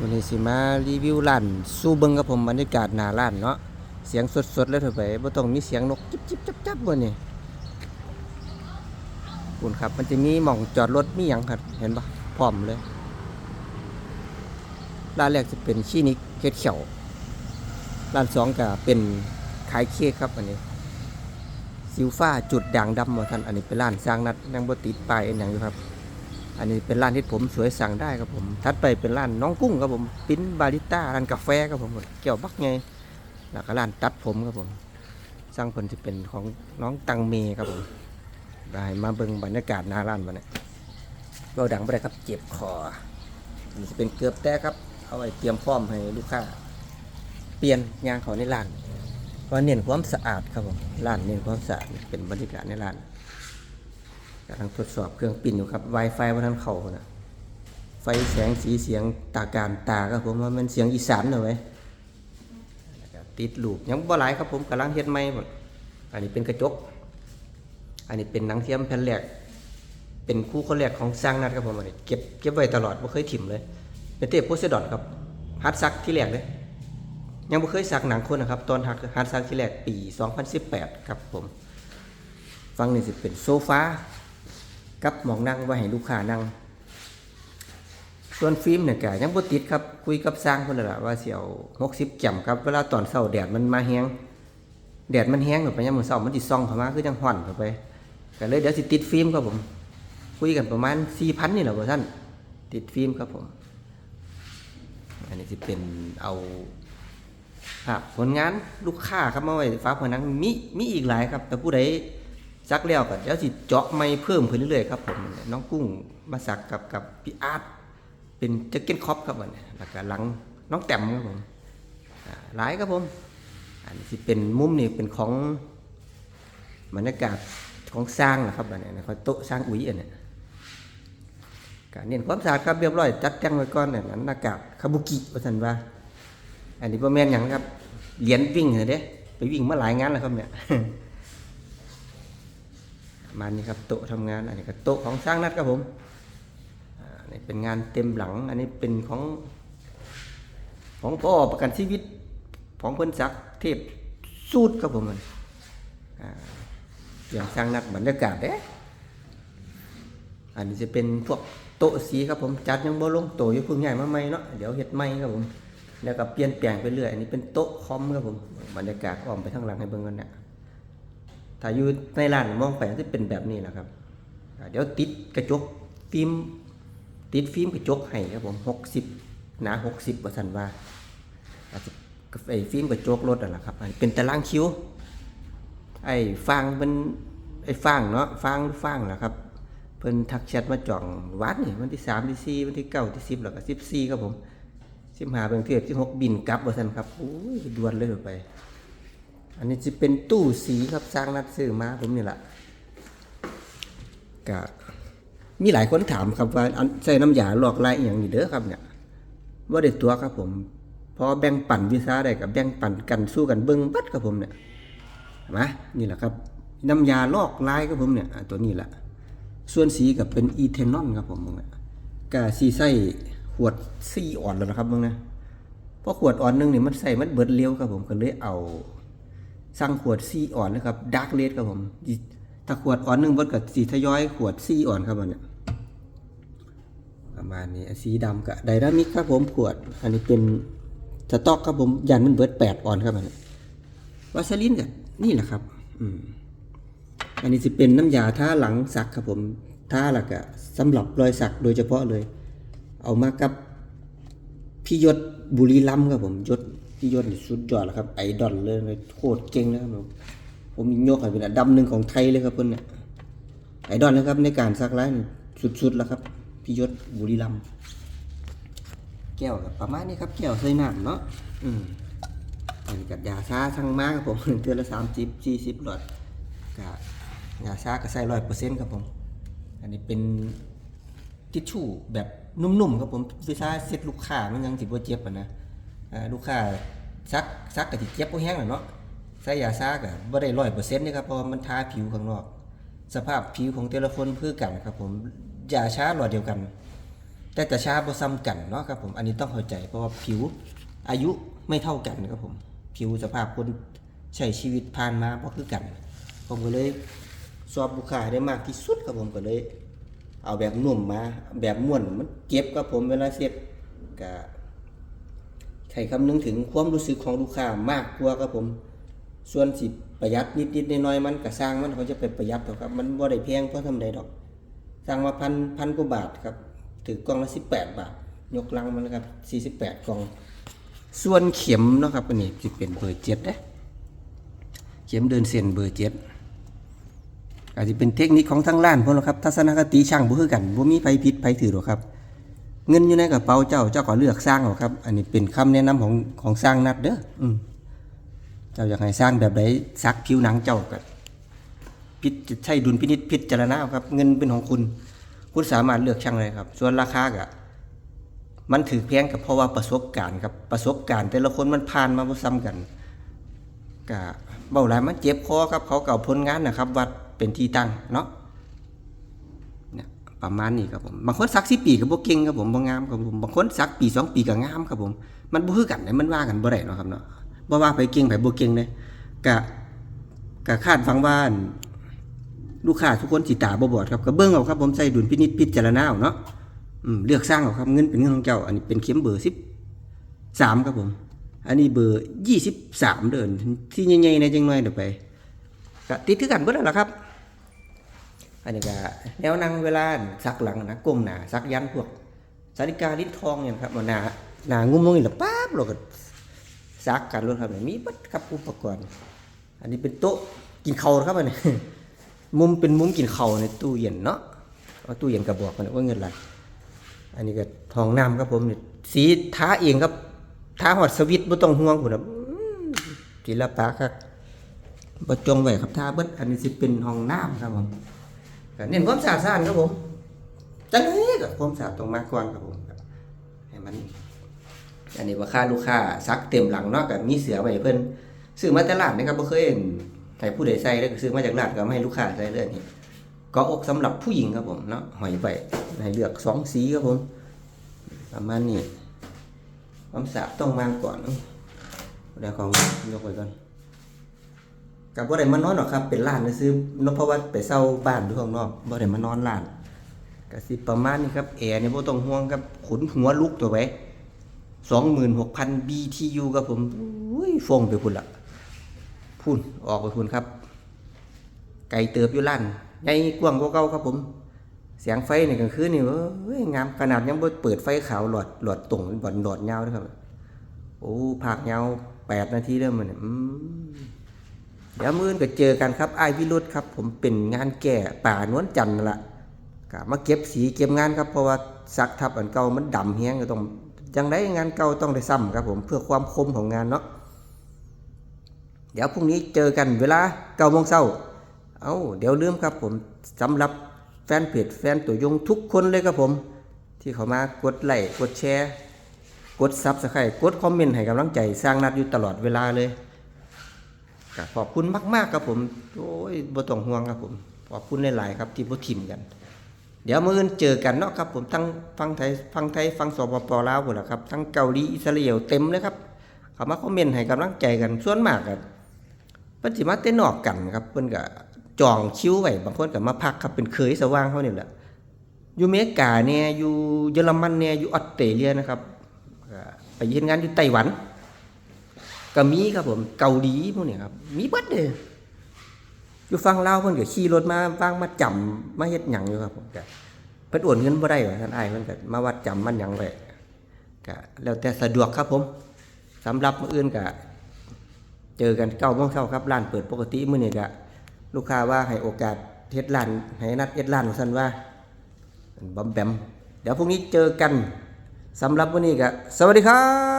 วันนี้สิมารีวิวร้านสู้เบิงกับผมบรรยากาศหน้าร้านเนาะเสียงสดๆเลยเถอะไปบ่ต้องมีเสียงนกจิ๊บจิ๊บจับจับบ่นี่คุณครับมันจะมีหม่องจอดรถมีหยังครับเห็นปะพร้อมเลยร้านแรกจะเป็นคลินิกเฮ็ดเขียวร้านสองก็เป็นขายเค้กครับอันนี้ซิวฟ้าจุดด่างดำบ่ท่านอันนี้เป็นร้านสร้างนัดยังบ่ติดป้ายอันหยังอยู่ครับ อันนี้เป็นร้านที่ผมสวยสั่งได้ครับผมถัดไปเป็นร้านน้องกุ้งครับผมปิ้นบาริต้าร้านกาแฟครับผมเกี่ยวบักไงแล้วก็ร้านตัดผมครับผมสร้างผลที่เป็นของน้องตังเมครับผมได้มาเบิ่งบรรยากาศหน้าร้านมาเนี่ยเราดังไปได้ครับเจ็บคออันนี้จะเป็นเกือบแต้ครับเอาไว้เตรียมพร้อมให้ลูกค้าเปลี่ยนยางเขาในร้านเพราะเน้นความสะอาดครับผมร้านเน้นความสะอาดเป็นบรรยากาศในร้าน กำลังทดสอบเครื่องปิ้นอยู่ครับ Wi-Fi ว่าท่านเข้านะไฟแสงสีเสียงตาการตาครับผมว่ามันเสียงอีสานเหรอไว้ยแล้วติดลูกยังบ่หลายครับผมกำลังเฮ็ดใหม่หมดอันนี้เป็นกระจก อันนี้เป็นหนังเทียมแผ่นแรกเป็นคู่คนแรกของสร้างนัดครับผมอันนี้เก็บเก็บไว้ตลอดไม่เคยถิ่มเลย เป็นเทปโพสดอทครับฮัดซักที่แรกเลยยังไม่เคยสักหนังคนนะครับ ตอนฮัดฮัดซักที่แรกปี 2018 ครับผม ฟังนี่สิเป็นโซฟา กับหมองนั่งไว้ให้ลูกค้านั่ง ส่วนฟิล์มเนี่ยแกยังบ่ติดครับ คุยกับสร้างเพิ่นแล้วล่ะว่าสิเอา60แจ่มครับ เวลาตอนเช้าแดดมันมาแฮงแดดมันแฮงเข้าไปยามมื้อเช้ามันสิส่องเข้ามาคือจังฮ้อนเข้าไปก็เลยเดี๋ยวสิติดฟิล์มครับผม คุยกันประมาณ4,000นี่แหละบ่ท่านติดฟิล์มครับผม อันนี้สิเป็นเอาภาพผลงานลูกค้าครับมาไว้ฝาผนังมีมีอีกหลายครับ แต่ผู้ใด ซักแล้วก็เดี๋ยวสิเจาะไม่เพิ่มขึ้นเรื่อยๆครับผมน้องกุ้งมาสักกับกับพี่อาร์ตเป็นเจ็กเก็ตคอปครับมันแล้วก็หลังน้องแต้มครับผมอ่าหลายครับผม อันนี้สิเป็นมุมนี่เป็นของบรรยากาศของสร้างนะครับอันนี้เขาโต๊ะสร้างอุ้ยอันเนี้ยการเน้นความสะอาดครับเรียบร้อยจัดแจ้งไว้ก่อนเนี่ยนั้นหน้ากากคาบุกิว่าสันว่า อันนี้ประแมนอย่างนะครับเหรียญวิ่งเหรอเด้ไปวิ่งมาหลายงานแล้วครับเนี่ย มานี้ครับโต๊ะทำงานอันนี้ก็โต๊ะของสร้างนัดครับผมอันนี้เป็นงานเต็มหลัง อันนี้เป็นของของพ่อประกันชีวิตของเพิ่นศักดิ์เทพสูตรครับผมมันอย่างสร้างนัดบรรยากาศเด้อันนี้จะเป็นพวกโต๊ะสีครับผมจัดยังบ่ลงโต๊ะอยู่พิ่งใหญ่มาใหม่เนาะเดี๋ยวเฮ็ดใหม่ครับผมแล้วก็เปลี่ยนแปลงไปเรื่อยอันนี้เป็นโต๊ะคอมครับผมบรรยากาศอ้อมไปทางหลังให้เบิ่งกันเนี่ย ถ้าอยู่ในร้านมองไปจะเป็นแบบนี้แหละครับ เดี๋ยวติดกระจกฟิล์มติดฟิล์มกระจกให้ครับผมหกสิบหนาหกสิบว่าสันว่าไอ้ฟิล์มกระจกรถอะละครับเป็นตารางคิ้ว ไอ้ฟางเป็นไอ้ฟางเนาะฟางฟางแหละครับเพิ่นทักแชทมาจ่องวัดนี่วันที่สามที่สี่วันที่เก้าที่สิบแล้วก็สิบสี่ครับผมสิบห้าเป็นเทียบสิบหกบินกลับว่าสันครับโอ้ยด่วนเลยไป อันนี้จะเป็นตู้สีครับสร้างนัดซื้อมาผมนี่แหละก็มีหลายคนถามครับว่าใส่น้ำยาลอกลายอย่างนี้เด้อครับเนี่ยว่าเด็ดตัวครับผมพอแบ่งปันวิชาได้กับแบ่งปันกันสู้กันเบิ้งบัดครับผมเนี่ยเห็นไหมนี่แหละครับ น้ำยาลอกลายครับผมเนี่ยตัวนี้แหละส่วนสีกับเป็นอีเทนอลครับผมมึงเนี่ยก็สีใส่ขวดสีอ่อนแล้วนะครับมึงนะเพราะขวดอ่อนหนึงเนี่ยมันใส่มันเบิดเร็วครับผมก็เลยเอา สั่งขวดซีอ่อนนะครับดาร์กเลดครับผมถ้าขวดอ่อนหนึ่งบดกับสีทยอยขวดซีอ่อนครับผมเนี่ยประมาณนี้สีดำกับไดนามิกครับผมขวด อันนี้เป็นสต็อกครับผมยันมันเบิดแปดอ่อนครับผมวาสลินกับนี่แหละครับ อืมอันนี้จะเป็นน้ำยาท่าหลังสักครับผมท่าหลักอะสำหรับรอยสักโดยเฉพาะเลย เอามากับพี่ยศบุรีรัมครับผมยศ พี่ยศสุดยอดแล้วครับ ไอดอลเลยเลยโคตรเก่งนะครับผมผมยกให้เป็นอันดับหนึ่งของไทยเลยครับเพิ่นเนี่ยไอดอลนะครับในการซักลายนี่สุดๆแล้วครับพี่ยศบุรีรัมย์แก้วกับประมาณนี้ครับแก้วใส่น้ำเนาะอืมอันนี้กับยาชาทั้งมากครับผมเทือนละสามสิบสี่สิบหลอดกับยาชาก็ใส่ร้อยเปอร์เซ็นต์ครับผม อันนี้เป็นทิชชู่แบบนุ่มๆครับผมวิชาเซ็ตลูกค้ามันยังสิบ่เจ็บอะนะ ลูกค้าซักซักก็สิเจ็บบ่แห้งน่ะเนาะใส่ยาซาก็บ่ได้100%นี่ครับเพราะมันทาผิวข้างนอก สภาพผิวของแต่ละคนคือกันครับผมยาช้าหลอดเดียวกัน แต่กระช้าบ่ซ้ำกันเนาะครับผมอันนี้ต้องเข้าใจเพราะว่าผิวอายุไม่เท่ากันครับผมผิวสภาพคนใช้ชีวิตผ่านมาบ่คือกัน ผมก็เลยสอบลูกค้าได้มากที่สุดครับผมก็เลย เอาแบบนุ่มมาแบบม่วนมันเจ็บครับผมเวลาเสียบก็ ใครคำนึงถึงความรู้สึกของลูกค้ามากกว่าครับผม ส่วนสิประหยัดนิดๆน้อยๆมันก็สร้างมันเขาจะไปประหยัดหรอกครับ มันบ่ได้แพงเพราะทำใดดอก สร้างมาพันพันกว่าบาทครับถือกล่องละ18บแปดบาท ยกลังมันนะครับ48กล่อง ส่วนเข็มเนาะครับอันนี้จะเป็นเบอร์เจ็ดเด้เข็มเดินเส้นเบอร์เจ็ดอาจจะเป็นเทคนิคของทางร้านพวกเราครับทัศนคติช่างบ่คือกันบ่มีไผผิดไผถือหรอกครับ เงินอยู่ในกระเป๋าเจ้าเจ้าก็เลือกสร้างเอาครับ อันนี้เป็นคำแนะนำของของสร้างนัดเด้ออืมเจ้าอยากให้สร้างแบบใดซักผิวหนังเจ้าก็พิจใช้ดุลพินิจพิจารณาครับ เงินเป็นของคุณ คุณสามารถเลือกช่างเลยครับ ส่วนราคาก็มันถือแพงกับเพราะว่าประสบการณ์ครับประสบการณ์ แต่ละคนมันผ่านมาบ่ซ้ำกันก็เบ้าหลายมันเจ็บคอครับเขาเก่าผลงานนะครับ วัดเป็นที่ตั้งเนาะ ประมาณนี้ครับผมบางคนสักสิปีก็บ่เก่งครับผมบ่งามครับผมบางคนสักปีสองปีก็งามครับผม มันบ่คือกันเลยมันว่ากันบ่ได้เนาะครับเนาะบ่ว่าไปเก่งไปบ่เก่งเลยก็ก็คาดฟังว่านลูกค้าทุกคนสิตาบ่บอดครับก็เบิ่งเอาครับผมใส่ดุลพินิจพิจารณาเอาเนาะอืมเลือกสร้างเอาครับเงินเป็นเงินของเจ้า อันนี้เป็นเข็มเบอร์สิบสามครับผม อันนี้เบอร์ยี่สิบสามเดินที่ใหญ่ๆในจังหน่อยเดี๋ยวไปก็ติดคือกันเบิดแล้วล่ะครับ อันนี้ก็แนวนั่งเวลาซักหลังนะก้มหนาซักยันพวกสาริกาลิ้นทองเนี่ยครับเอาหนาหนางุ้มลงนี่แหละป๊าบเราก็ซักกันรถครับมีบัดครับอุปกรณ์ อันนี้เป็นโต๊ะกินเข้าครับอันนี้มุมเป็นมุมกินเข้าในตู้เย็นเนาะเอาตู้เย็นกระบอกกันว่าเงินอะไรอันนี้ก็ทองน้ำครับผมนี่สีท้าเองครับท้าหอดสวิตช์บ่ต้องห่วงพุ่นะศิลปะครับบ่จงไว้ครับท้าเบิดอันนี้สิเป็นห้องน้ำครับผม เน้นความสะอาดสะอานครับผมจังไดก็ความสะอาดตรงมาก่อนครับผมให้มัน อันนี้ว่าค่าลูกค้าซักเต็มหลังเนาะก็มีเสือไว้เพิ่นซื้อมาแต่ร้านนะครับบ่เคยเห็นให้ผู้ใดใส่แล้วก็ซื้อมาจากร้านก็มาให้ลูกค้าใส่เลยนี่ก็อกสำหรับผู้หญิงครับผมเนาะหอยใบให้เลือกสองสีครับผมประมาณนี้ความสะอาดต้องมาก่อนเดี๋ยวของยกไว้ก่อน กับบ่ได้มานอนหรอกครับ เป็นร้านซื้อๆเนเพราะว่าไปเช่าบ้านอยู่ข้างนอกบ่ได้มานอนร้านก็สิประมาณนี้ครับแอร์นี่บ่ต้องห่วงครับขนหัวลุกตัวไว้26,000 BTU ครับผมอุ้ยฟงไปพุ่นละพุ่นออกไปพุ่นครับ ไก่เติบอยู่ล้านใหญ่กว้างกว่าเก่าครับผมเสียงไฟในกลางคืนนี่เอ้ยงามขนาดยังบ่เปิดไฟขาวหลอดหลอดตรงบ่อนหลอดยาวนะครับ โอ้ภาคยาว8นาทีเด้อมันเนี่ยอืม เดี๋ยวมื้ออนก็เจอกันครับไอ้วิรุธครับ ผมเป็นงานแก่ป่านวลจันทร์ละก็มาเก็บสีเก็บงานครับเพราะว่าซักทับอันเก่ามันดำแฮงก็ต้องจังไดงานเก่าต้องได้ซ้ำครับผมเพื่อความคมของงานเนาะเดี๋ยวพรุ่งนี้เจอกันเวลา9โมงเช้าเอาเดี๋ยวลืมครับผมสำหรับแฟนเพจแฟนตัวยงทุกคนเลยครับผม ที่เขามากดไลค์กดแชร์ กดซับสไครต์กดคอมเมนต์ให้กำลังใจสร้างนัดอยู่ตลอดเวลาเลย ขอบคุณมาก ๆ ครับผม โอ้ยบ่ต้องห่วงครับผม ขอบคุณหลาย ๆ ครับ ที่บ่ทิมกัน เดี๋ยวมื้ออื่นเจอกันเนาะครับผมทั้งฟังไทยฟังไทยฟังสปปลาวพุ่นล่ะครับทั้งเกาหลีอิสราเอลเต็มเลยครับเขามาคอมเมนต์ให้กำลังใจกันส่วนมากครับเพิ่นสิมาแต่นอกกันครับเพิ่นก็จองคิวไว้บางคนก็มาพักครับเป็นเคยสว่างเขานี่แหละอยู่เมกาเนี่ยอยู่เยอรมันเนี่ยอยู่ออสเตรเลียนะครับไปเฮ็ดงานอยู่ไต้หวัน ก็มีครับผม เกาหลีพวกนี้ครับ มีเบิดเลยอยู่ฝั่งลาเพิ่นก็ขี่รถมาวางมาจำมาเฮ็ดหยังอยู่ครับผมก็เพิ่นโอนเงินบ่ได้ว่าท่านอ้ายเพิ่นก็มาวัดจำมันหยังไว้ก็แล้วแต่สะดวกครับผมสำหรับมื้ออื่นก็เจอกันเก้าโมงเช้าครับร้านเปิดปกติมื้อนี้ก็ลูกค้าว่าให้โอกาสเฮ็ดร้านให้นัดเฮ็ดร้านซั่นว่าบอมแบมเดี๋ยวพรุ่งนี้เจอกันสำหรับวันนี้ก็สวัสดีครับ